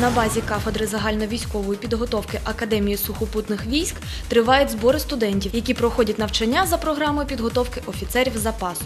На базі кафедри загальновійськової підготовки Академії сухопутних військ тривають збори студентів, які проходять навчання за програмою підготовки офіцерів запасу.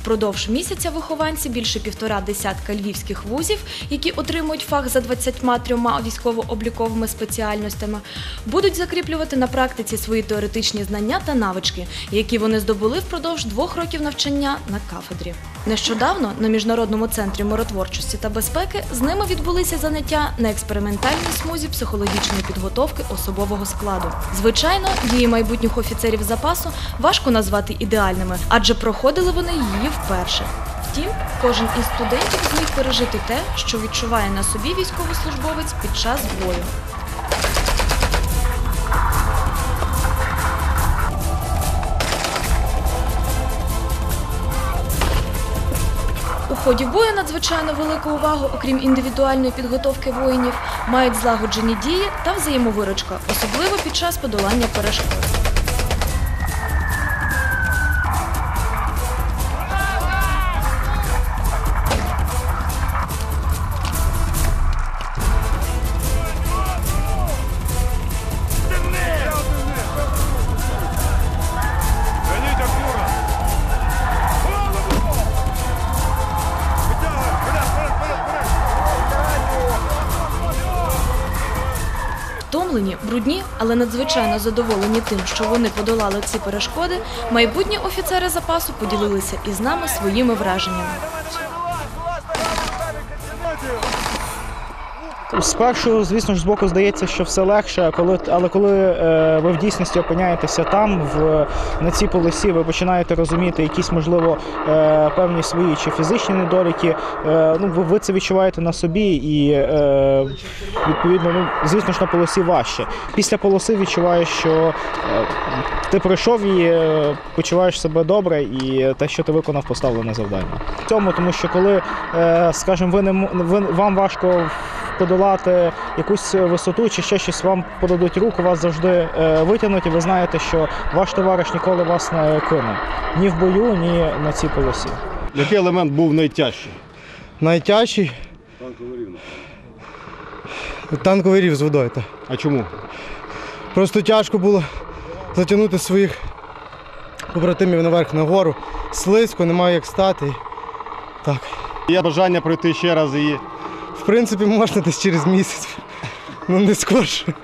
Впродовж місяця вихованці більше півтора десятка львівських вузів, які отримують фах за 23 військово-обліковими спеціальностями, будуть закріплювати на практиці свої теоретичні знання та навички, які вони здобули впродовж двох років навчання на кафедрі. Нещодавно на міжнародному центрі миротворчості та безпеки з ними відбулися заняття на експериментальній смузі психологічної підготовки особового складу. Звичайно, дії майбутніх офіцерів запасу важко назвати ідеальними, адже проходили вони її вперше. Втім, кожен із студентів зміг пережити те, що відчуває на собі військовослужбовець під час бою. Ході бою надзвичайно велику увагу, окрім індивідуальної підготовки воїнів, мають злагоджені дії та взаємовиручка, особливо під час подолання перешкод. Втомлені, брудні, але надзвичайно задоволені тим, що вони подолали ці перешкоди, майбутні офіцери запасу поділилися із нами своїми враженнями. Спершу, звісно ж, збоку здається, що все легше, коли, але коли е, ви в дійсності опиняєтеся там, в, на цій полосі, ви починаєте розуміти якісь, можливо, е, певні свої чи фізичні недоліки. Е, ну, ви, ви це відчуваєте на собі і, е, відповідно, ну, звісно ж, на полосі важче. Після полоси відчуваєш, що е, ти пройшов і е, почуваєш себе добре, і те, що ти виконав поставлене завдання. В цьому, тому що коли, е, скажімо, ви не ви, вам важко подолати якусь висоту чи ще щось, вам подадуть руку, вас завжди е, витягнуть, і ви знаєте, що ваш товариш ніколи вас не кине ні в бою, ні на цій полосі. Який елемент був найтяжчий? Найтяжчий танковий рівно. Танковий рів з водою. та. А чому? Просто тяжко було затягнути своїх побратимів наверх на гору. Слизько, немає як стати. Так. Є бажання пройти ще раз її принципі, можна десь через місяць. Ну не скорше.